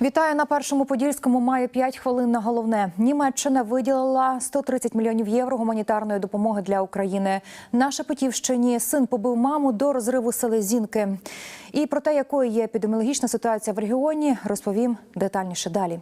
Вітаю на першому подільському. Має 5 хвилин на головне. Німеччина виділила 130 мільйонів євро гуманітарної допомоги для України. На Шепетівщині син побив маму до розриву селезінки. І про те, якою є епідеміологічна ситуація в регіоні, розповім детальніше далі.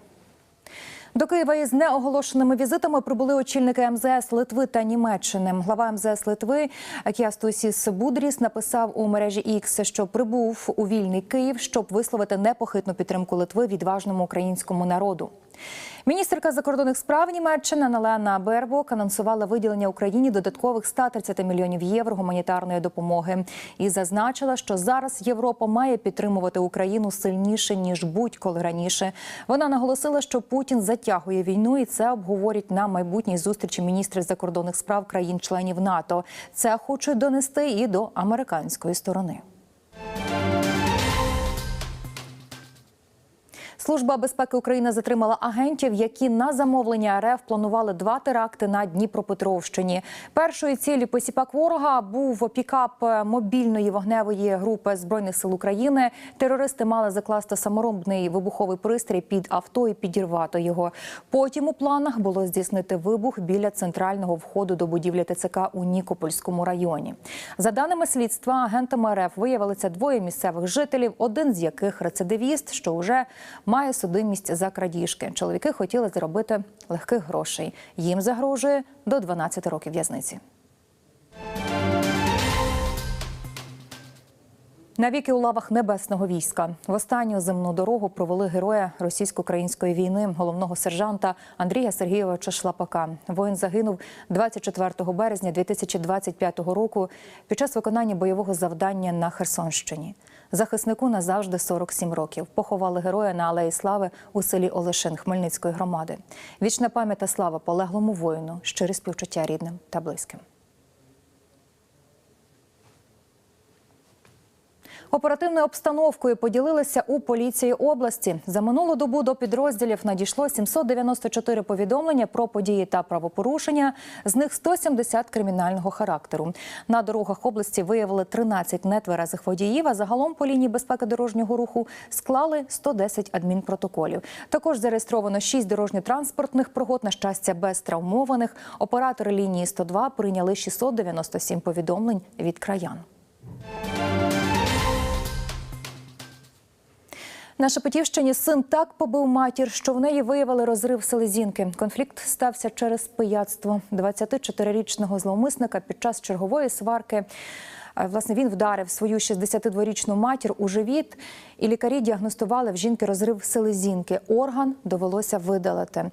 До Києва із неоголошеними візитами прибули очільники МЗС Литви та Німеччини. Глава МЗС Литви Кіастусіс Будріс написав у мережі X, що прибув у вільний Київ, щоб висловити непохитну підтримку Литви відважному українському народу. Міністерка закордонних справ Німеччини Налена Бербок анонсувала виділення Україні додаткових 130 мільйонів євро гуманітарної допомоги і зазначила, що зараз Європа має підтримувати Україну сильніше ніж будь-коли раніше. Вона наголосила, що Путін затягує війну, і це обговорять на майбутній зустрічі міністрів закордонних справ країн-членів НАТО. Це хочуть донести і до американської сторони. Служба безпеки України затримала агентів, які на замовлення РФ планували два теракти на Дніпропетровщині. Першою цілі посіпак ворога був пікап мобільної вогневої групи збройних сил України. Терористи мали закласти саморобний вибуховий пристрій під авто і підірвати його. Потім у планах було здійснити вибух біля центрального входу до будівлі ТЦК у Нікопольському районі. За даними слідства, агентами РФ виявилися двоє місцевих жителів, один з яких рецидивіст, що вже має судимість за крадіжки. Чоловіки хотіли заробити легких грошей. Їм загрожує до 12 років в'язниці. Навіки у лавах небесного війська в останню земну дорогу провели героя російсько-української війни, головного сержанта Андрія Сергійовича Шлапака. Воїн загинув 24 березня 2025 року під час виконання бойового завдання на Херсонщині. Захиснику назавжди 47 років. Поховали героя на Алеї Слави у селі Олешин Хмельницької громади. Вічна пам'ять та слава полеглому воїну, щире співчуття рідним та близьким. Оперативною обстановкою поділилися у поліції області. За минулу добу до підрозділів надійшло 794 повідомлення про події та правопорушення. З них 170 кримінального характеру. На дорогах області виявили 13 нетверезих водіїв. А загалом по лінії безпеки дорожнього руху склали 110 адмінпротоколів. Також зареєстровано 6 дорожньо-транспортних пригод. На щастя, без травмованих. Оператори лінії 102 прийняли 697 повідомлень від краян. На Шепетівщині син так побив матір, що в неї виявили розрив селезінки. Конфлікт стався через пияцтво 24-річного зловмисника під час чергової сварки. Власне, він вдарив свою 62-річну матір у живіт, і лікарі діагностували в жінки розрив селезінки. Орган довелося видалити.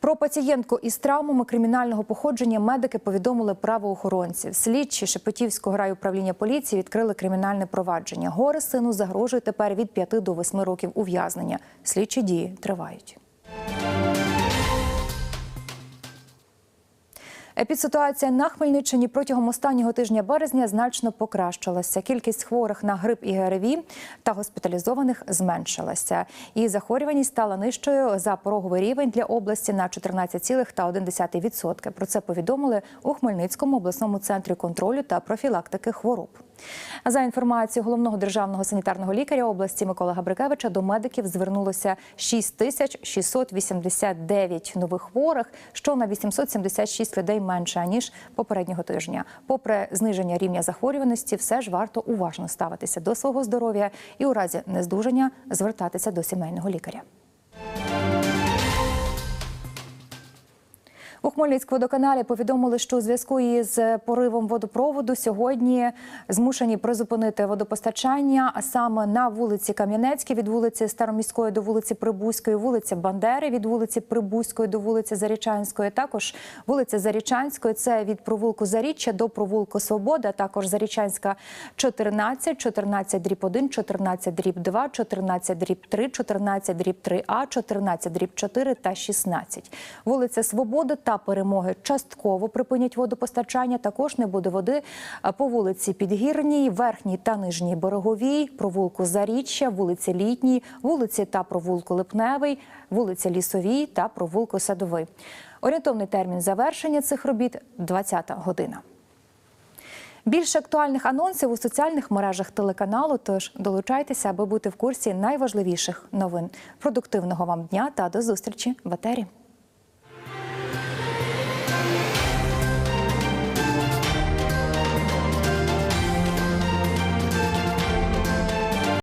Про пацієнтку із травмами кримінального походження медики повідомили правоохоронців. Слідчі Шепетівського райуправління поліції відкрили кримінальне провадження. Горе сину загрожує тепер від 5 до 8 років ув'язнення. Слідчі дії тривають. Епідситуація на Хмельниччині протягом останнього тижня березня значно покращилася. Кількість хворих на грип і ГРВІ та госпіталізованих зменшилася. І захворюваність стала нижчою за пороговий рівень для області на 14,1%. Про це повідомили у Хмельницькому обласному центрі контролю та профілактики хвороб. За інформацією головного державного санітарного лікаря області Миколи Габрикевича до медиків звернулося 6689 нових хворих, що на 876 людей менше ніж попереднього тижня. Попри зниження рівня захворюваності, все ж варто уважно ставитися до свого здоров'я і у разі нездужання звертатися до сімейного лікаря. У Хмельницькводоканалі повідомили, що у зв'язку із поривом водопроводу сьогодні змушені призупинити водопостачання, а саме на вулиці Кам'янецькій від вулиці Староміської до вулиці Прибузької, вулиці Бандери від вулиці Прибузької до вулиці Зарічанської. Також вулиця Зарічанської це від провулку Заріччя до провулку Свобода. Також Зарічанська 14, 14 дріб 1, 14 дріб 2, 14 дріб 3, 14 дріб 3А, 14 дріб 4 та 16. Вулиця Свободи та перемоги частково припинять водопостачання. Також не буде води по вулиці Підгірній, верхній та нижній береговій, провулку Заріччя, вулиці Літній, вулиці та провулку Липневий, вулиця Лісовій та провулку Садовий. Орієнтовний термін завершення цих робіт 20 година. Більше актуальних анонсів у соціальних мережах телеканалу. Тож долучайтеся, аби бути в курсі найважливіших новин. Продуктивного вам дня та до зустрічі в етері.